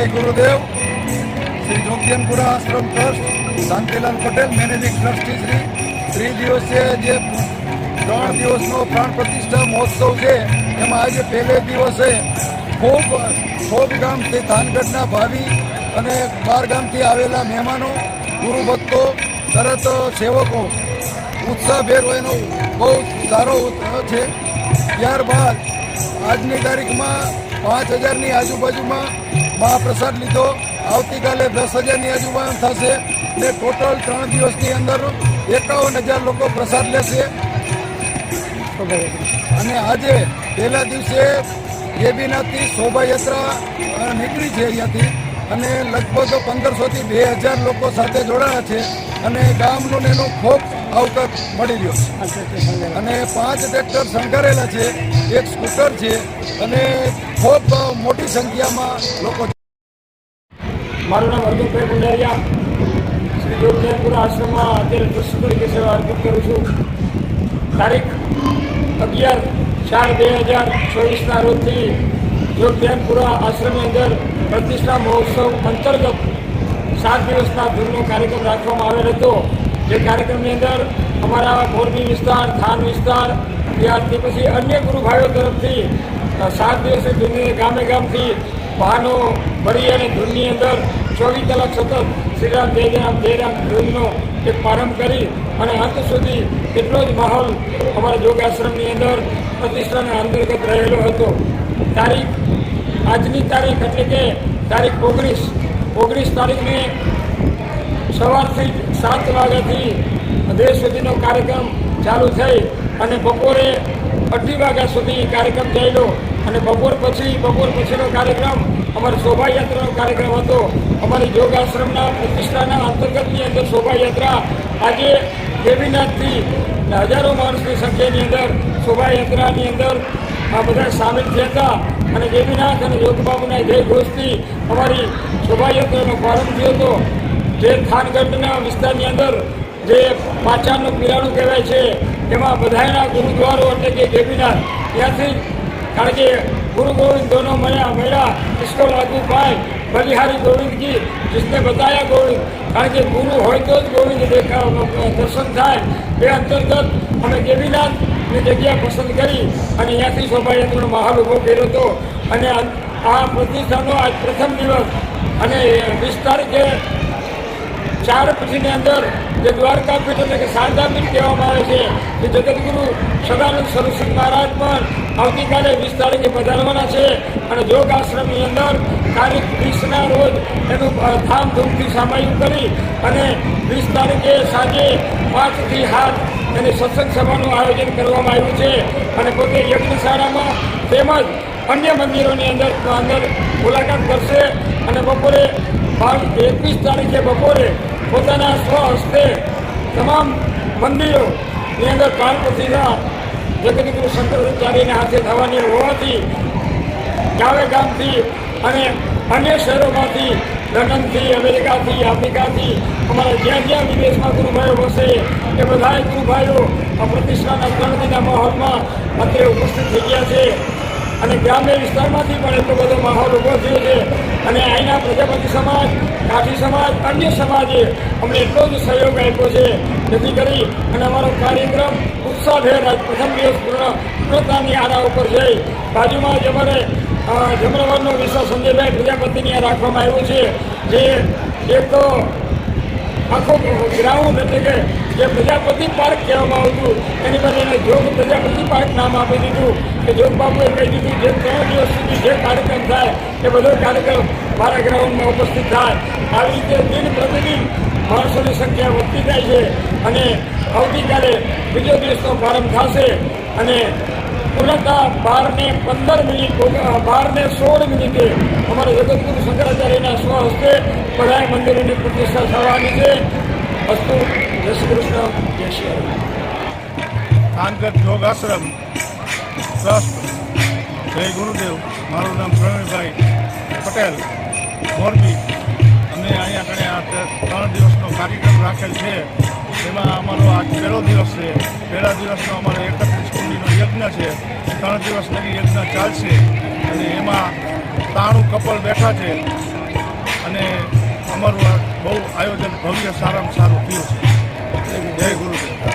જય Gurudev. Shri Jogjanpura Ashram trust, Shantilal Patel, managing trustee Shri ત્રિદિવસીય જે ત્રણ દિવસનો પ્રાણ પ્રતિષ્ઠા મહોત્સવ છે, એમાં આજે પહેલે દિવસે ખૂબ ખૂબ ગામથી થાનગઢના ભાવિ અને બાર ગામથી આવેલા મહેમાનો, ગુરુ ભક્તો, તરત સેવકો. ઉત્સાહભેર એનો બહુ સારો છે. ત્યારબાદ આજની તારીખમાં પાંચ હજારની આજુબાજુમાં મહાપ્રસાદ લીધો. આવતીકાલે દસ હજારની આજુબાજુ થશે ને ટોટલ ત્રણ દિવસની અંદર એકાવન હજાર લોકો પ્રસાદ લેશે. અને આજે પહેલા દિવસે ગેબીનાથથી શોભાયાત્રા નીકળી છે અહીંયાથી. અને લગભગ પંદરસોથી બે હજાર લોકો સાથે જોડાયા છે અને ગામનું એનું ખૂબ આવકત મળી રહ્યો અને પાંચ ટ્રેક્ટર શણગારેલા છે, એક સ્કૂટર છે અને ખૂબ મોટી સંખ્યામાં લોકો મારું નામ અર્જુનભાઈ ગુંડારિયા શ્રી યોગજનપુરા આશ્રમમાં અત્યારે ટ્રસ્ટ તરીકે સેવા અર્પિત કરું છું. તારીખ અગિયાર ચાર બે હજાર ચોવીસના રોજથી યોગજનપુરા આશ્રમની અંદર પ્રતિષ્ઠા મહોત્સવ અંતર્ગત સાત દિવસના ધૂળનો કાર્યક્રમ રાખવામાં આવેલ હતો. જે કાર્યક્રમની અંદર અમારા મોરબી વિસ્તાર, થાન વિસ્તાર ત્યારથી પછી અન્ય ગુરુભાઈઓ તરફથી સાત દિવસે ધૂળની ગામે ગામથી વાહનો ભરી અને ધૂળની અંદર ચોવીસ કલાક સતત શ્રીરામ જયરામ જયરામ ધૂળનો એક પ્રારંભ કરી અને અંત સુધી એટલો જ માહોલ અમારા યોગાશ્રમની અંદર પ્રતિષ્ઠાના અંતર્ગત રહેલો હતો. તારીખ આજની તારીખ એટલે કે તારીખ ઓગણીસ. ઓગણીસ તારીખને સવારથી સાત વાગ્યાથી દેશ સુધીનો કાર્યક્રમ ચાલુ થઈ અને બપોરે અઢી વાગ્યા સુધી કાર્યક્રમ ચાલ્યો અને બપોર પછી, બપોર પછીનો કાર્યક્રમ અમારો શોભાયાત્રાનો કાર્યક્રમ હતો. અમારી યોગ આશ્રમના પ્રતિષ્ઠાના અંતર્ગતની અંદર શોભાયાત્રા આજે દેવીનાથથી હજારો માણસની સંખ્યાની અંદર શોભાયાત્રાની અંદર આ બધા સામેલ થયા અને દેવીનાથ અને યોગબાબુના જય ઘોષથી અમારી શોભાયાત્રાનો પ્રારંભ થયો હતો. જે ખાનગઢના વિસ્તારની અંદર જે પાછાનું પીરાણું કહેવાય છે, એમાં બધાના ગુરુદ્વારો એટલે કે દેવીનાથ. ત્યાંથી કારણ કે ગુરુ ગોવિંદોનો મળ્યા મળ્યા ઈશ્વર લાગુ ભાઈ बलिहारी गोविंद की जिसने बताया गोविंद કારણ કે ગુરુ હોય તો જ ગોવિંદ દેખા દર્શન થાય એ અંતર્ગત અમે દેવીનાથની જગ્યા પસંદ કરી અને અહીંયાથી શોભાયાત્રાનો માહોલ ઊભો કર્યો હતો અને આ આ પ્રતિષ્ઠાનો આજ પ્રથમ દિવસ અને વીસ તારીખે ચાર પછીની અંદર જે દ્વારકા પીઠ એટલે કે શારદા પીઠ કહેવામાં આવે છે એ જગતગુરુ સદાનંદ સરસ્વતી મહારાજ પણ આવતીકાલે વીસ તારીખે પધારવાના છે. અને યોગ આશ્રમની અંદર તારીખ વીસના રોજ એનું ધામધૂમથી સામાયિક કરી અને વીસ તારીખે સાંજે પાંચથી હાથ એની સત્સંગ સભાનું આયોજન કરવામાં આવ્યું છે. અને પોતે યજ્ઞશાળામાં તેમજ અન્ય મંદિરોની અંદર અંદર મુલાકાત કરશે. અને બપોરે બાર એકવીસ તારીખે બપોરે પોતાના સ્વ હસ્તે તમામ મંદિરોની અંદર પ્રાણ પ્રતિષ્ઠા જગતગુરુ શંકરાચાર્યના હાથે થવાની હોવાથી ગામે ગામથી અને અન્ય શહેરોમાંથી લંડનથી, અમેરિકાથી, આફ્રિકાથી અમારા જ્યાં જ્યાં વિદેશમાં ગુરુભાઈઓ વસે એ બધાય ગુરુભાઈઓ આ પ્રતિષ્ઠાના ત્રણ દિનના માહોલમાં અત્યારે ઉપસ્થિત થઈ ગયા છે. અને ગ્રામ્ય વિસ્તારમાંથી પણ એટલો બધો માહોલ ઊભો થયો છે. અને અહીંના પ્રજાપતિ સમાજ કાઠી સમાજ અન્ય સમાજે અમને એટલો જ સહયોગ આપ્યો છે. જેથી કરી અને અમારો કાર્યક્રમ ઉત્સાહભેર આજ પ્રથમ દિવસ પૂર્ણ પૂર્ણતાની આરા ઉપર જઈ બાજુમાં જ અમારે અ, જમણવારનો વિશ્વ સંજયભાઈ પ્રજાપતિની આ રાખવામાં આવ્યો છે. જે એક તો આખો ગ્રાઉન્ડ એટલે કે જે પ્રજાપતિ પાર્ક કહેવામાં આવતું, એની માટે એને જોગ પ્રજાપતિ પાર્ક નામ આપી દીધું. કે જોગ બાપુએ કહી દીધું, જે ત્રણ દિવસ સુધી જે કાર્યક્રમ થાય, એ બધો કાર્યક્રમ મારા ગ્રાઉન્ડમાં ઉપસ્થિત થાય. આવી રીતે દિન પ્રતિદિન માણસોની સંખ્યા વધતી જાય છે અને આવતીકાલે બીજો દિવસનો પ્રારંભ થશે અને પૂર્ણતા બાર ને પંદર મિનિટ બાર ને સોળ મિનિટે અમારા જગતગુરુ શંકરાચાર્યના સ્વ હસ્તે બધા મંદિરોની પ્રતિષ્ઠા થવાની છે અસ્તુ જય શ્રી કૃષ્ણ જય શ્રી રામ યોગ આશ્રમ ટ્રસ્ટ જય ગુરુદેવ મારું નામ પ્રવીણભાઈ પટેલ મોરબી અમે અહીંયા આગળ આ ત્રણ દિવસનો કાર્યક્રમ રાખેલ છે. તેમાં અમારો આજ પહેલો દિવસ છે. પહેલા દિવસનો અમારો એકત્રીસ યજ્ઞ છે, ત્રણ દિવસ લગી યજ્ઞ ચાલશે અને એમાં તાણું કપલ બેઠા છે અને અમારું બહુ આયોજન ભવ્ય સારામાં સારું થયું છે. જય ગુરુદેવ.